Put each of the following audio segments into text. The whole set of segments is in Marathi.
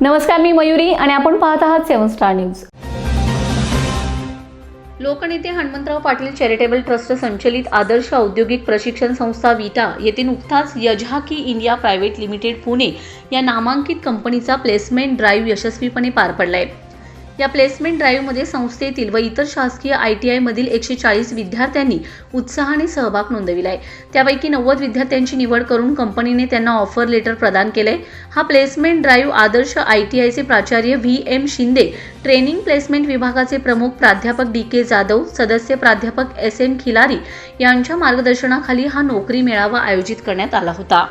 नमस्कार मी मयुरी आणि आपण पाहत आहात सेवन स्टार न्यूज. लोकनेते हनुमंतराव पाटील चॅरिटेबल ट्रस्ट संचलित आदर्श औद्योगिक प्रशिक्षण संस्था विटा येथे नुकताच Yazaki India private limited Pune या नामांकित कंपनीचा प्लेसमेंट ड्राईव्ह यशस्वीपणे पार पडला आहे या प्लेसमेंट ड्राईव्हमध्ये संस्थेतील व इतर शासकीय आय टी आयमधील एकशे चाळीस विद्यार्थ्यांनी उत्साहाने सहभाग नोंदविला आहे त्यापैकी नव्वद विद्यार्थ्यांची निवड करून कंपनीने त्यांना ऑफर लेटर प्रदान केलंय. हा placement drive Adarsh I T आयचे प्राचार्य V. M. Shinde training placement विभागाचे प्रमुख प्राध्यापक डी. के. जाधव सदस्य प्राध्यापक एस. एम खिलारी यांच्या मार्गदर्शनाखाली हा नोकरी मेळावा आयोजित करण्यात आला होता.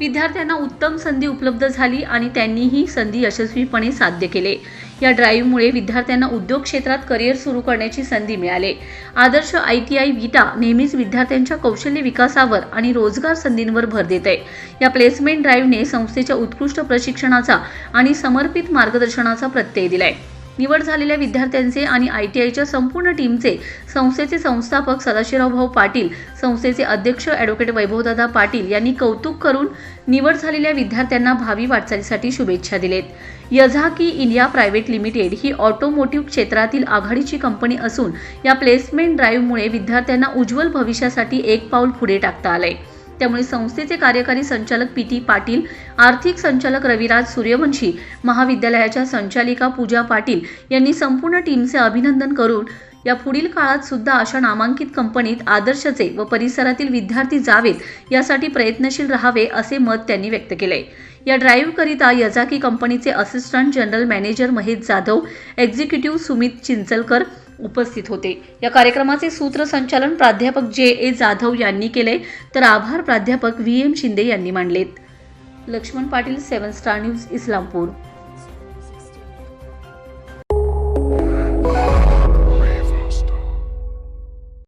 विद्यार्थ्यांना उत्तम संधी उपलब्ध झाली आणि त्यांनी ही संधी यशस्वीपणे साध्य केले. या ड्राईव्हमुळे विद्यार्थ्यांना उद्योग क्षेत्रात करिअर सुरू करण्याची संधी मिळाली. Adarsh I T I Vita नेहमीच विद्यार्थ्यांच्या कौशल्य विकासावर आणि रोजगार संधींवर भर देत. आहे या प्लेसमेंट ड्राईव्हने संस्थेच्या उत्कृष्ट प्रशिक्षणाचा आणि समर्पित मार्गदर्शनाचा प्रत्यय दिलाय. निवड झालेल्या विद्यार्थ्यांचे आणि आय टी आयच्या संपूर्ण टीमचे संस्थेचे संस्थापक सदाशिवराव भाऊ पाटील संस्थेचे अध्यक्ष ॲडव्होकेट वैभवदादा पाटील यांनी कौतुक करून निवड झालेल्या विद्यार्थ्यांना भावी वाटचालीसाठी शुभेच्छा दिलेत. यझाकी इंडिया प्रायव्हेट लिमिटेड ही ऑटोमोटिव्ह क्षेत्रातील आघाडीची कंपनी असून या प्लेसमेंट ड्राईव्हमुळे विद्यार्थ्यांना उज्ज्वल भविष्यासाठी एक पाऊल पुढे टाकता आलंय. त्यामुळे संस्थेचे कार्यकारी संचालक पी टी पाटील आर्थिक संचालक रविराज सूर्यवंशी महाविद्यालयाच्या संचालिका पूजा पाटील यांनी संपूर्ण टीमचे अभिनंदन करून या पुढील काळात सुद्धा अशा नामांकित कंपनीत आदर्शचे व परिसरातील विद्यार्थी जावेत यासाठी प्रयत्नशील राहावे असे मत त्यांनी व्यक्त केले. या ड्राईव्हकरिता यजाकी कंपनीचे assistant general manager Mahesh Jadhav executive Sumit Chinchalkar उपस्थित होते. या कार्यक्रमाचे सूत्रसंचालन प्राध्यापक जे ए जाधव यांनी केले तर आभार प्राध्यापक व्ही एम शिंदे यांनी मांडलेत. Laxman Patil seven star news Islampur.